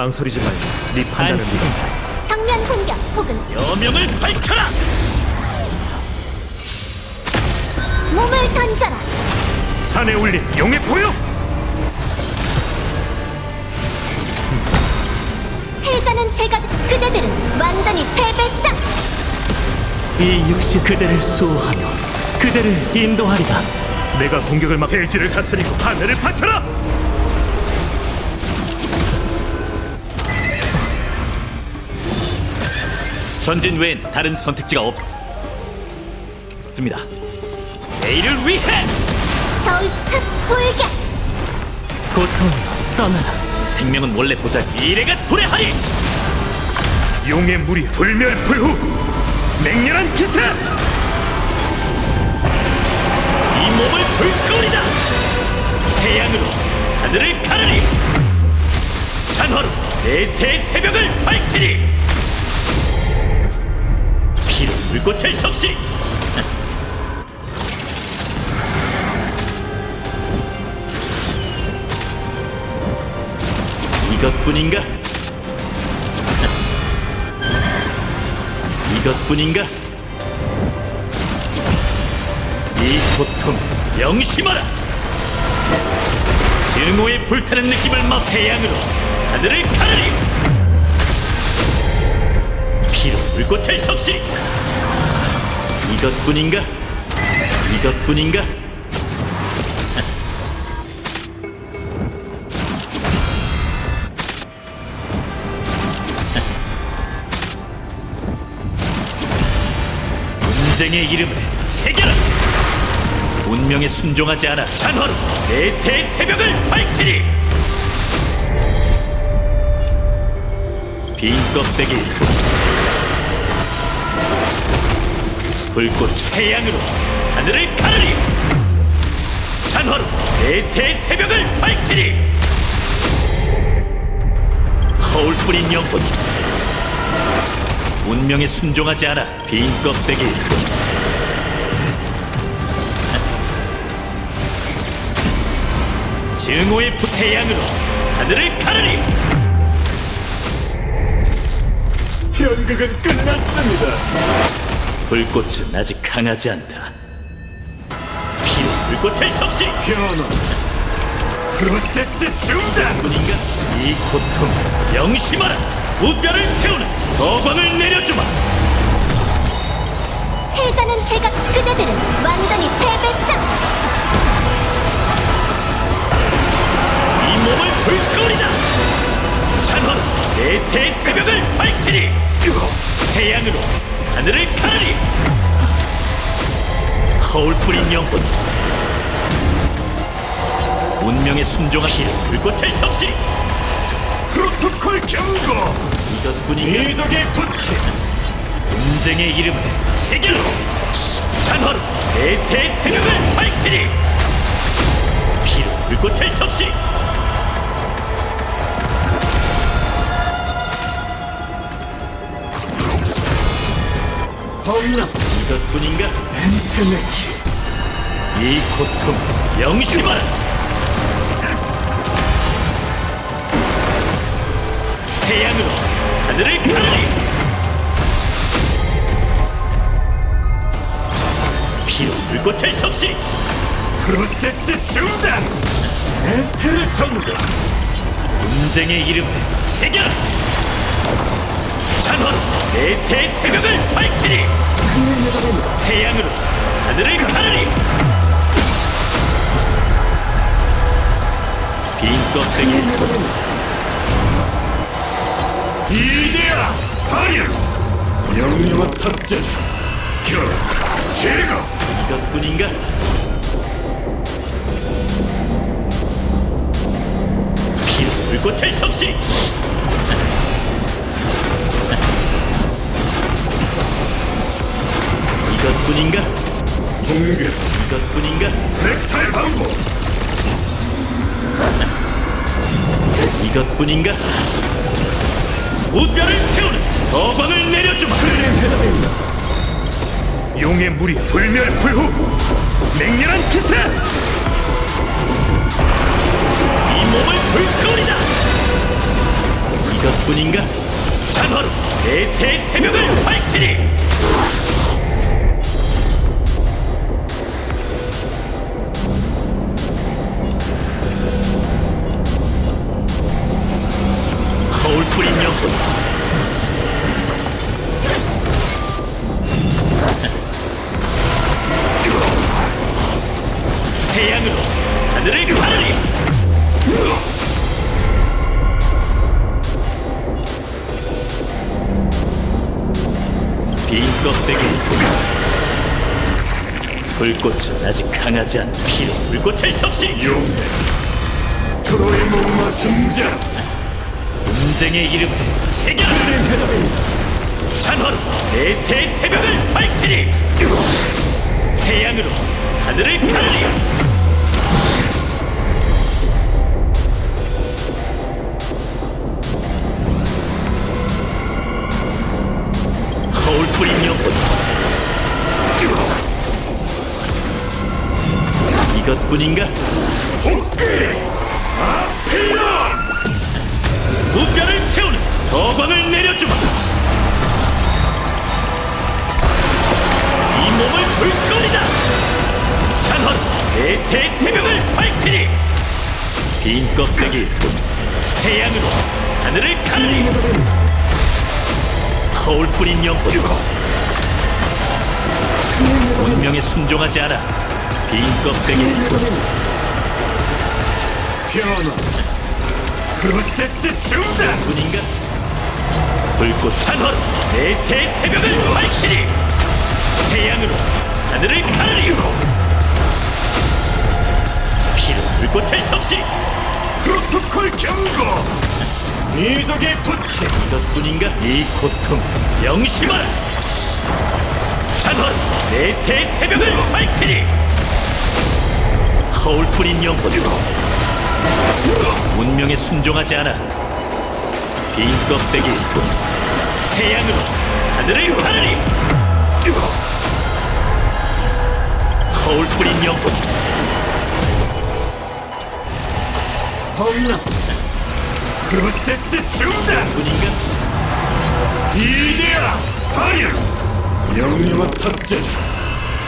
망설이지 말고 네 판단을 안심. 믿어. 정면 공격 혹은 여명을 밝혀라. 몸을 던져라. 산에 올린 용의 포효. 패자는 제가 그대들은 완전히 패배다. 이 육신 그대를 수호하며 그대를 인도하리라. 내가 공격을 막 대지를 다스리고 하늘을 바쳐라. 전진 외엔 다른 선택지가 없습니다. 내일을 위해 저울탑 돌격. 고통이여 떠나라. 생명은 원래 보자 미래가 도래하리. 용의 물이 불멸불후. 맹렬한 기세. 이 몸을 불태우리다. 태양으로 하늘을 가르리. 찬화로 내새 새벽을 밝히리. 불꽃을 적시. 이것뿐인가? 이것뿐인가? 이 고통 명심하라 증오의 불타는 느낌을 맛 태양으로 하늘을 가르리 피로 불꽃을 적시 이것뿐인가? 이것뿐인가? 전쟁의 이름을 새겨라 운명에 순종하지 않아 찬화로 내새 새벽을 밝히리 빈 껍데기 불꽃 태양으로 하늘을 가르리. 찬화로 내새 새벽을 밝히리. 허울 뿌린 영혼. 운명에 순종하지 않아 빈 껍데기. 증오의 부태양으로 하늘을 가르리. 연극은 끝났습니다. 불꽃은 아직 강하지 않다 피로 불꽃을 적시 변화. 프로세스 중단. 이 고통 명심하라 우별을 태우는 서광을 내려주마 패자는 제가 그대들은 완전히 패배다. 이 몸을 불태우리다 찬헌 내새 새벽을 밝히리 태양으로 하늘을 가르리. 허울 뿌린 영혼. 운명에 순종하시 불꽃을 적시. 프로토콜 경고. 이것뿐인가 이덕의 부치. 전쟁의 이름을 새겨라 찬헌 내새 새벽을 밝히리. 피로 불꽃을 적시 험남. 이것뿐인가 엔테네키. 이 고통 명심하라 태양으로 하늘을 가르리 피로 불꽃을 적시 프로세스 중단. 엔테르 정도. 전쟁의 이름을 새겨라 찬헌 내새 새벽을 밝히리 태양으로 하늘을 가르리 빈 껍데기 이데아 하일. 명령한 탑재. 결. 제거. 이것뿐인가? 피로 불꽃을 적시 이것뿐인가? 공격. 이것뿐인가? 넥타이 방고. 이것뿐인가? 우별을 태우는 서광을 내려주마 용의 물이 불멸불후. 맹렬한 기세. 이 몸을 불태우리다 이것뿐인가? 찬화로 내새 새벽을 밝히리! 가르리! 빈 껍데기. 불꽃은 아직 강하지 않다. 피로 불꽃을 적시! 용해 트로의 목마 등장. 분쟁의 이름 새겨라 찬헌 내새 새벽을 밝히리! 태양으로 하늘을 가르리 이것뿐인가? 무뼈를 태우는 서광을 내려주마! 이 몸을 불태우리다! 찬헌 내새 새벽을 밝히리 빈 껍데기 태양으로 하늘을 거울 뿌린 영혼 운명에 순종하지 않아 빈 껍데기 변화 프로세스 중단 뿐인가? 불꽃 찬헌 내새 새벽을 밝히리! 태양으로 하늘을 가르리 피로 불꽃을 적시! 프로토콜 경고! 미덕의 부치 이것뿐인가? 이 고통 명심하라! 찬헌 내새 새벽을 밝히리 거울 뿌린 영혼 운명에 순종하지 않아 빈 껍데기 태양으로 하늘을 거울 뿌린 영혼. 험나 프로세스 중단 뿐인가? 이데아 파이어 명령어 탑재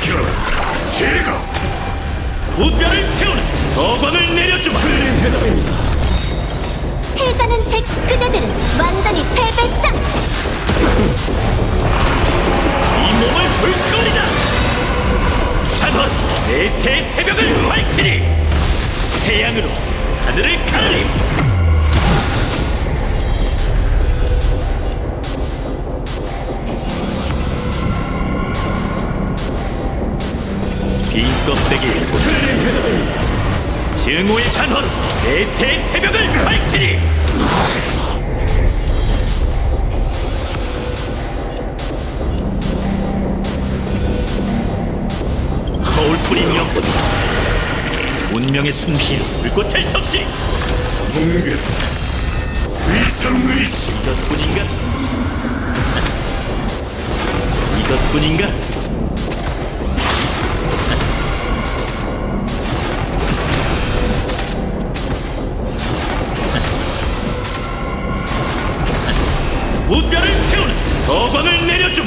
결 제거 우뼈를 태우는 서광을 내려주마. 패자는 제 그대들은 완전히 패배다. 이 몸을 불태우리다. 찬헌 내새 새벽을 밝히리. 태양으로 하늘을 가르리. 빈 껍데기 증오의 찬헌 내새 새벽을 밝히리 거울 뿌린 영혼 운명의 숨쉬로 불꽃을 적시 뭉개 위성의식 이것뿐인가? 이것뿐인가?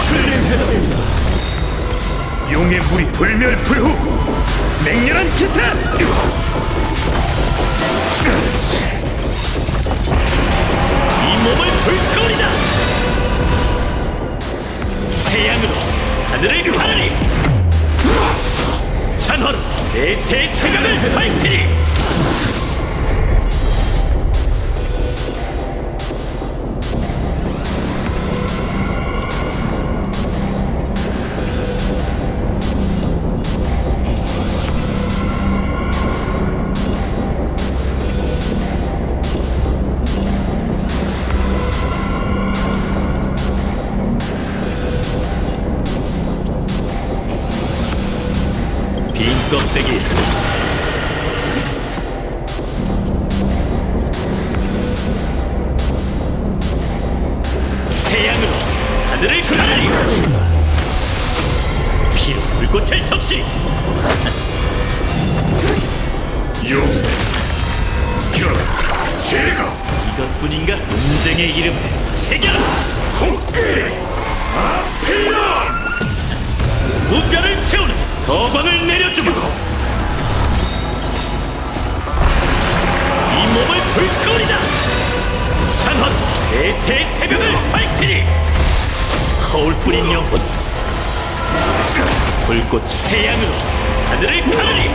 서광을 내려주마 용의 물이 불멸불후 맹렬한 기사 이 몸을 불태우리다! 태양으로 하늘을 가르리 찬헌 내새 새벽을 밝히리 빈 껍데기. 태양으로 하늘을 가르리. 피로 불꽃을 적시. 용 결 제거. 이것뿐인가? 분쟁의 이름 새겨라! 공기! 아필 런 우별을 태우는 서광을 내려주마 이 몸을 불태우리다. 찬헌 대세 새벽을 밝히리. 허울뿐인 영혼 불꽃이 태양으로 하늘을 가르리